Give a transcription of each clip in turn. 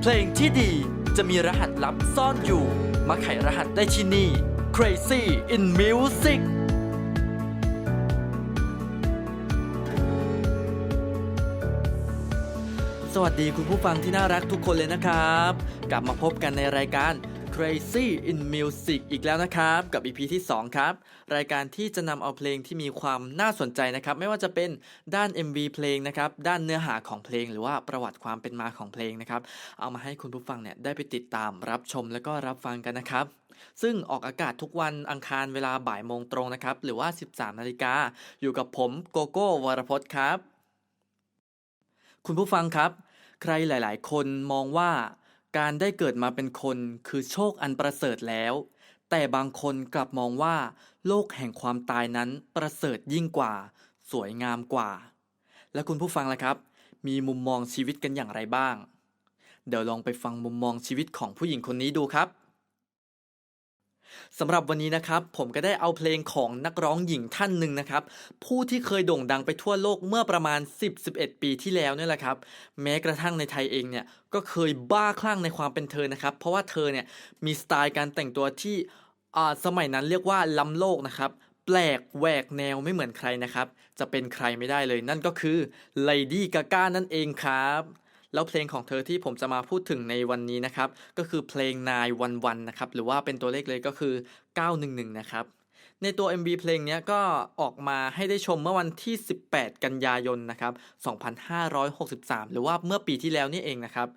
เพลงที่ดีจะมีรหัสลับซ่อนอยู่ มาไขรหัสได้ที่นี่ Crazy in Music สวัสดีคุณผู้ฟังที่น่ารักทุกคนเลยนะครับ กลับมาพบกันในรายการ Crazy in Music อีกแล้วนะครับ กับ EP ที่ 2 ครับ รายการที่จะนำเอาเพลงที่มีความน่าสนใจนะครับ ไม่ว่าจะเป็นด้าน MV เพลงนะครับ ด้านเนื้อหาของเพลง หรือว่าประวัติความเป็นมาของเพลงนะครับ เอามาให้คุณผู้ฟังเนี่ยได้ไปติดตามรับชมแล้วก็รับฟังกันนะครับ ซึ่งออกอากาศทุกวันอังคารเวลาบ่ายโมงตรงนะครับ หรือว่า 13นาฬิกาอยู่กับผมโกโก้วรพจน์ครับ คุณผู้ฟังครับ ใครหลาย ๆ คนมองว่า การได้เกิดมาเป็นคนคือโชคอันประเสริฐแล้ว แต่บางคนกลับมองว่า โลกแห่งความตายนั้นประเสริฐยิ่งกว่า สวยงามกว่า และคุณผู้ฟังล่ะครับ มีมุมมองชีวิตกันอย่างไรบ้าง เดี๋ยวลองไปฟังมุมมองชีวิตของผู้หญิงคนนี้ดูครับ สำหรับวันนี้นะครับ ผมก็ได้เอาเพลงของนักร้องหญิงท่านหนึ่งนะครับ ผู้ที่เคยโด่งดังไปทั่วโลกเมื่อประมาณ 10-11 ปีที่แล้วเนี่ยแหละครับ แม้กระทั่งในไทยเองเนี่ย ก็เคยบ้าคลั่งในความเป็นเธอนะครับ เพราะว่าเธอเนี่ยมีสไตล์การแต่งตัวที่อ่าสมัยนั้นเรียกว่าล้ำโลกนะครับ แปลกแหวกแนวไม่เหมือนใครนะครับ จะเป็นใครไม่ได้เลยนั่นก็คือ Lady Gaga นั่นเองครับ แล้วเพลงของเธอที่ผมจะมาพูดถึงในวันนี้นะครับ ก็คือเพลงนายวันวันนะครับ หรือว่าเป็นตัวเลขเลยก็คือ 911 นะครับ ในตัว MV เพลงนี้ก็ออกมาให้ได้ชมเมื่อวันที่ 18 กันยายนนะครับ 2563 หรือว่าเมื่อปีที่แล้วนี่เองนะครับ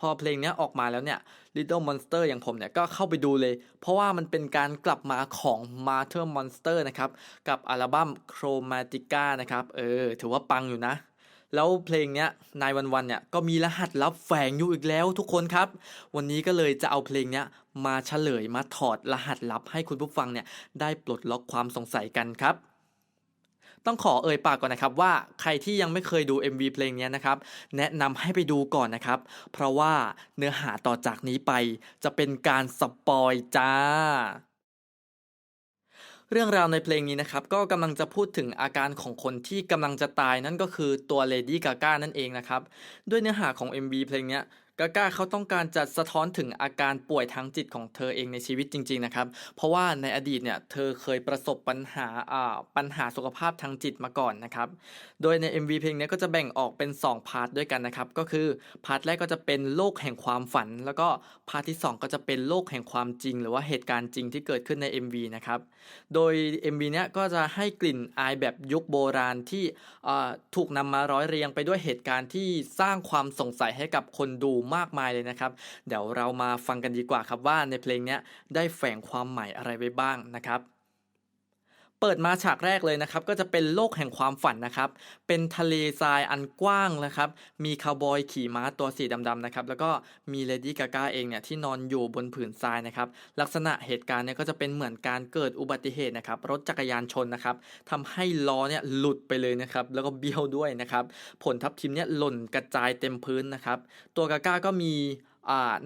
พอเพลงนี้ออกมาแล้วเนี่ย Little Monster อย่างผมเนี่ยก็เข้าไปดูเลย เพราะว่ามันเป็นการกลับมาของ Mother Monster นะครับ กับอัลบั้ม Chromatica นะครับ เออ ถือว่าปังอยู่นะ แล้วเพลงเนี้ยนายวันวันเนี่ยก็มีรหัสลับแฝงอยู่อีกแล้วทุกคนครับ วันนี้ก็เลยจะเอาเพลงเนี้ยมาเฉลยมาถอดรหัสลับให้คุณผู้ฟังเนี่ยได้ปลดล็อกความสงสัยกันครับ ต้องขอเอ่ยปากก่อนนะครับว่าใครที่ยังไม่เคยดู MV เพลงนี้นะครับ แนะนำให้ไปดูก่อนนะครับ เพราะว่าเนื้อหาต่อจากนี้ไปจะเป็นการสปอยจ้า เรื่องราวในเพลงนี้นะครับก็กำลังจะพูดถึงอาการของคนที่กำลังจะตายนั่นก็คือตัวเลดี้กาก้านั่นเองนะครับ ด้วยเนื้อหาของ MV เพลงเนี้ย กาก้าเขาต้องการจะสะท้อนถึงอาการป่วยทางจิตของเธอเองในชีวิตจริง ๆ นะครับ เพราะว่าในอดีตเนี่ยเธอเคยประสบปัญหาอ่าปัญหาสุขภาพทางจิตมาก่อนนะครับ โดยใน MV เพลงนี้ก็จะแบ่งออกเป็น 2 พาร์ทด้วยกันนะครับ ก็คือพาร์ทแรกก็จะเป็นโลกแห่งความฝัน แล้วก็พาร์ทที่ 2 ก็จะเป็นโลกแห่งความจริง หรือว่าเหตุการณ์จริงที่เกิดขึ้นใน MV นะครับ โดย MV เนี้ยก็จะให้กลิ่นอายแบบยุคโบราณที่อ่าถูกนำมาร้อยเรียงไปด้วยเหตุการณ์ที่สร้างความสงสัยให้กับคนดูมากมายเลยนะครับ เดี๋ยวเรามาฟังกันดีกว่าครับว่าในเพลงนี้ได้แฝงความหมายอะไรไว้บ้างนะครับ เปิดมาฉากแรกเลยนะครับ ก็จะเป็นโลกแห่งความฝันนะครับ เป็นทะเลทรายอันกว้างนะครับ มีคาวบอยขี่ม้าตัวสีดำๆนะครับ แล้วก็มีเลดี้กาก้าเองเนี่ยที่นอนอยู่บนผืนทรายนะครับ ลักษณะเหตุการณ์เนี่ยก็จะเป็นเหมือนการเกิดอุบัติเหตุนะครับ รถจักรยานชนนะครับทำให้ล้อเนี่ยหลุดไปเลยนะครับ แล้วก็เบี้ยวด้วยนะครับ ผลทับทิมเนี่ยหล่นกระจายเต็มพื้นนะครับ ตัวกาก้าก็มี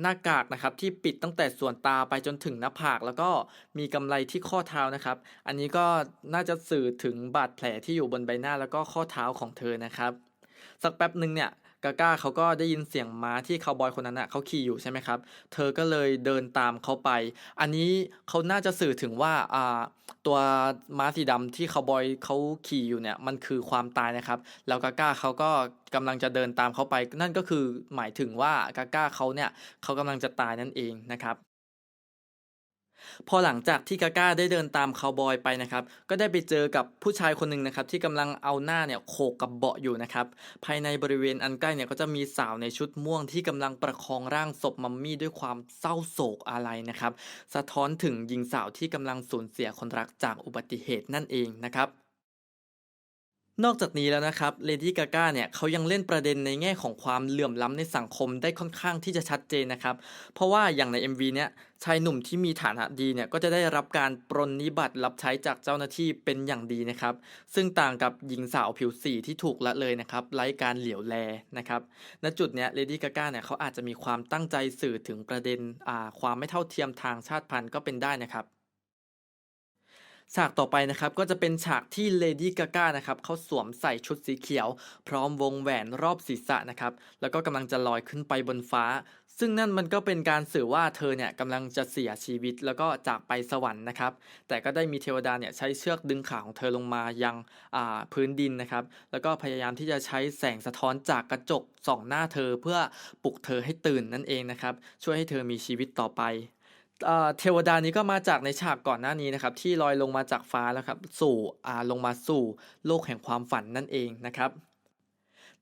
หน้ากากนะครับที่ปิดตั้งแต่ส่วนตาไปจนถึงหน้าผาก แล้วก็มีกำไลที่ข้อเท้านะครับ อันนี้ก็น่าจะสื่อถึงบาดแผลที่อยู่บนใบหน้าแล้วก็ข้อเท้าของเธอนะครับ สักแป๊บหนึ่งเนี่ย กาก้าเขาก็ได้ยินเสียงม้าที่คาวบอยคนนั้นอะเขาขี่อยู่ใช่ไหมครับ เธอก็เลยเดินตามเขาไป อันนี้เขาน่าจะสื่อถึงว่าอ่าตัวม้าสีดำที่คาวบอยเขาขี่อยู่เนี่ยมันคือความตายนะครับ แล้วกาก้าเขาก็กำลังจะเดินตามเขาไป นั่นก็คือหมายถึงว่ากาก้าเขาเนี่ยเขากำลังจะตายนั่นเองนะครับ พอหลังจากที่กาก้าได้เดินตามคาวบอยไปนะครับ ก็ได้ไปเจอกับผู้ชายคนหนึ่งนะครับ ที่กำลังเอาหน้าเนี่ยโขกกับเบาะอยู่นะครับ ภายในบริเวณอันใกล้เนี่ยก็จะมีสาวในชุดม่วงที่กำลังประคองร่างศพมัมมี่ด้วยความเศร้าโศกอะไรนะครับ สะท้อนถึงหญิงสาวที่กำลังสูญเสียคนรักจากอุบัติเหตุนั่นเองนะครับ นอกจากนี้แล้วนะครับเลดี้กาก้าเนี่ยเขายังเล่นประเด็นในแง่ของความเหลื่อมล้ำในสังคมได้ค่อนข้างที่จะชัดเจนนะครับ เพราะว่าอย่างใน MV เนี่ยชายหนุ่มที่มีฐานะดีเนี่ยก็จะได้รับการปรนนิบัติรับใช้จากเจ้าหน้าที่เป็นอย่างดีนะครับ ซึ่งต่างกับหญิงสาวผิวสีที่ถูกละเลยนะครับไร้การเหลียวแลนะครับณจุดเนี้ยเลดี้กาก้าเนี่ยเขาอาจจะมีความตั้งใจสื่อถึงประเด็นความไม่เท่าเทียมทางชาติพันธุ์ก็เป็นได้นะครับ ฉากต่อไปนะครับก็จะเป็นฉากที่เลดี้กาก้านะครับเขาสวมใส่ชุดสีเขียว พร้อมวงแหวนรอบศีรษะนะครับแล้วก็กำลังจะลอยขึ้นไปบนฟ้า ซึ่งนั่นมันก็เป็นการสื่อว่าเธอเนี่ยกำลังจะเสียชีวิตแล้วก็จากไปสวรรค์นะครับแต่ก็ได้มีเทวดาเนี่ยใช้เชือกดึงขาของเธอลงมายังอ่าพื้นดินนะครับแล้วก็พยายามที่จะใช้แสงสะท้อนจากกระจกส่องหน้าเธอเพื่อปลุกเธอให้ตื่นนั่นเองนะครับช่วยให้เธอมีชีวิตต่อไป เทวดานี้ก็มาจากในฉากก่อนหน้านี้นะครับ ที่ลอยลงมาจากฟ้าแล้วครับ สู่ลงมาสู่โลกแห่งความฝันนั่นเองนะครับ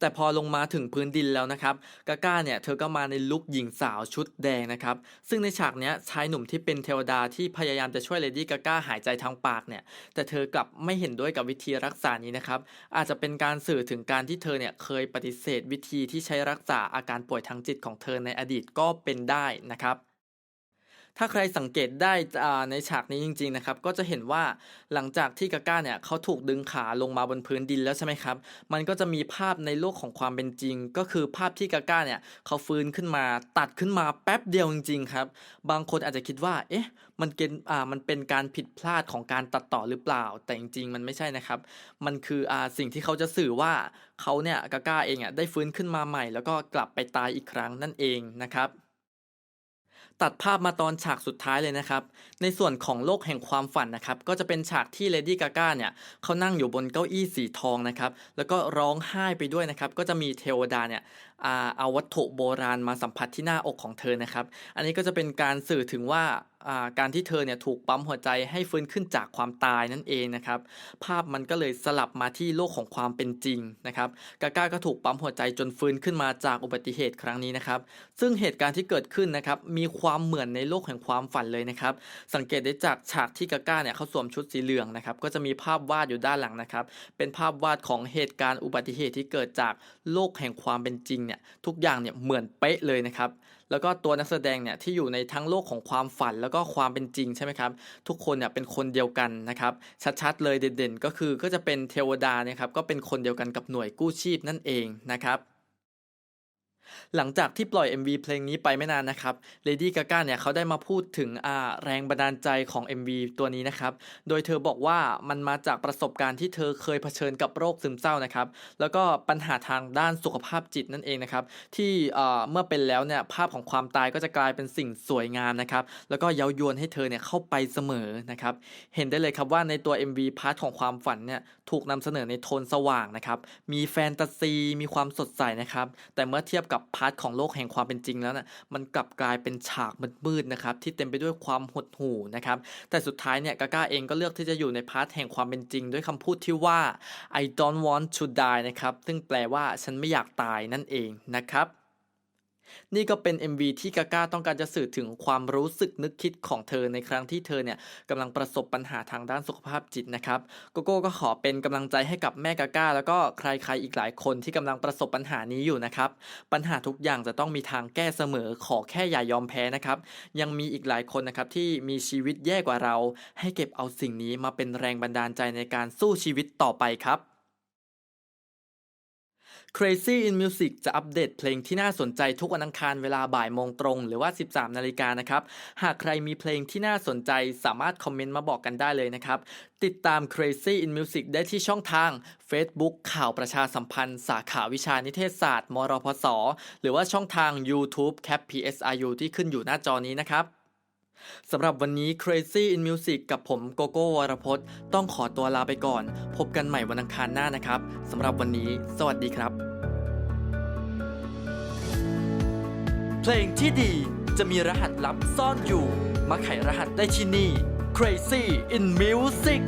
แต่พอลงมาถึงพื้นดินแล้วนะครับ กาก้าเนี่ยเธอก็มาในลุคหญิงสาวชุดแดงนะครับ ซึ่งในฉากเนี้ยชายหนุ่มที่เป็นเทวดาที่พยายามจะช่วยเลดี้กาก้าหายใจทางปากเนี่ย แต่เธอกลับไม่เห็นด้วยกับวิธีรักษานี้นะครับ อาจจะเป็นการสื่อถึงการที่เธอเนี่ยเคยปฏิเสธวิธีที่ใช้รักษาอาการป่วยทางจิตของเธอในอดีตก็เป็นได้นะครับ ถ้าใครสังเกตได้ในฉากนี้จริง ๆ นะครับ ก็จะเห็นว่าหลังจากที่กาก้าเนี่ยเขาถูกดึงขาลงมาบนพื้นดินแล้วใช่ไหมครับ มันก็จะมีภาพในโลกของความเป็นจริง ก็คือภาพที่กาก้าเนี่ยเขาฟื้นขึ้นมาตัดขึ้นมาแป๊บเดียวจริง ๆ ครับ บางคนอาจจะคิดว่า เอ๊ะ มันเกณฑ์อ่า มันเป็นการผิดพลาดของการตัดต่อหรือเปล่า แต่จริง ๆ มันไม่ใช่นะครับ มันคืออ่าสิ่งที่เขาจะสื่อว่าเขาเนี่ยกาก้าเองอะได้ฟื้นขึ้นมาใหม่ แล้วก็กลับไปตายอีกครั้งนั่นเองนะครับ ตัดภาพมาตอนฉากสุดท้ายเลยนะครับ ในส่วนของโลกแห่งความฝันนะครับ ก็จะเป็นฉากที่เลดี้กาก้าเนี่ยเขานั่งอยู่บนเก้าอี้สีทองนะครับ แล้วก็ร้องไห้ไปด้วยนะครับ ก็จะมีเทวดาเนี่ยเอาวัตถุโบราณมาสัมผัสที่หน้าอกของเธอนะครับ อันนี้ก็จะเป็นการสื่อถึงว่า การที่เธอเนี่ยถูกปั๊มหัวใจให้ฟื้นขึ้นจากความตายนั่นเองนะครับภาพมันก็เลยสลับมาที่โลกของความเป็นจริงนะครับกาก้าก็ถูกปั๊มหัวใจจนฟื้นขึ้นมาจากอุบัติเหตุครั้งนี้นะครับซึ่งเหตุการณ์ที่เกิดขึ้นนะครับมีความเหมือนในโลกแห่งความฝันเลยนะครับสังเกตได้จากฉากที่กาก้าเนี่ยเขาสวมชุดสีเหลืองนะครับก็จะมีภาพวาดอยู่ด้านหลังนะครับเป็นภาพวาดของเหตุการณ์อุบัติเหตุที่เกิดจากโลกแห่งความเป็นจริงเนี่ยทุกอย่างเนี่ยเหมือนเป๊ะเลยนะครับแล้วก็ตัวนักแสดงเนี่ยที่อยู่ในทั้งโลกของความฝันแล้วก็็ความเป็นจริงใช่ไหมครับ ทุกคนเนี่ยเป็นคนเดียวกันนะครับ ชัดๆเลยเด่นๆ ก็คือก็จะเป็นเทวดาเนี่ยครับก็เป็นคนเดียวกันกับหน่วยกู้ชีพนั่นเองนะครับ หลังจากที่ปล่อย MV เพลงนี้ไปไม่นานนะครับ Lady Gaga เนี่ยเขาได้มาพูดถึงอ่าแรงบันดาลใจของ MV ตัวนี้นะครับ โดยเธอบอกว่ามันมาจากประสบการณ์ที่เธอเคยเผชิญกับโรคซึมเศร้านะครับ แล้วก็ปัญหาทางด้านสุขภาพจิตนั่นเองนะครับ ที่เอ่อเมื่อเป็นแล้วเนี่ยภาพของความตายก็จะกลายเป็นสิ่งสวยงามนะครับ แล้วก็เย้ายวนให้เธอเนี่ยเข้าไปเสมอนะครับ เห็นได้เลยครับว่าในตัว MV พาร์ทของความฝันเนี่ยถูกนำเสนอในโทนสว่างนะครับ มีแฟนตาซี มีความสดใสนะครับ แต่เมื่อเทียบกับพาร์ทของโลกแห่งความเป็นจริงแล้วน่ะมันกลับกลายเป็นฉากมืดๆนะครับที่เต็มไปด้วยความหดหู่นะครับแต่สุดท้ายเนี่ยกาก้าเองก็เลือกที่จะอยู่ในพาร์ทแห่งความเป็นจริง ด้วยคำพูดที่ว่า I don't want to die นะครับซึ่งแปลว่าฉันไม่อยากตายนั่นเองนะครับ นี่ก็เป็น MV ที่กาก้าต้องการจะสื่อถึงความรู้สึกนึกคิดของเธอในครั้งที่เธอเนี่ยกำลังประสบปัญหาทางด้านสุขภาพจิตนะครับโกโก้ก็ขอเป็นกำลังใจให้กับแม่กาก้า แล้วก็ใครๆอีกหลายคนที่กำลังประสบปัญหานี้อยู่นะครับปัญหาทุกอย่างจะต้องมีทางแก้เสมอขอแค่อย่ายอมแพ้นะครับยังมีอีกหลายคนนะครับที่มีชีวิตแย่กว่าเรา ให้เก็บเอาสิ่งนี้มาเป็นแรงบันดาลใจในการสู้ชีวิตต่อไปครับ Crazy in Music จะอัปเดตเพลงที่น่าสนใจทุกวันอังคารเวลาบ่ายโมงตรง หรือว่า 13 นาฬิกานะครับ หากใครมีเพลงที่น่าสนใจสามารถคอมเมนต์มาบอกกันได้เลยนะครับ ติดตาม Crazy in Music ได้ที่ช่องทาง Facebook ข่าวประชาสัมพันธ์ สาขาวิชานิเทศศาสตร์ มรพศ หรือว่าช่องทาง YouTube Cap PSRU ที่ขึ้นอยู่หน้าจอนี้นะครับ สำหรับวันนี้ Crazy in Music กับผมโกโก้วรพจน์ ต้องขอตัวลาไปก่อน พบกันใหม่วันอังคารหน้านะครับสำหรับวันนี้ สวัสดีครับ เพลงที่ดีจะมีรหัสลับซ่อนอยู่ มาไขรหัสได้ที่นี่ Crazy in Music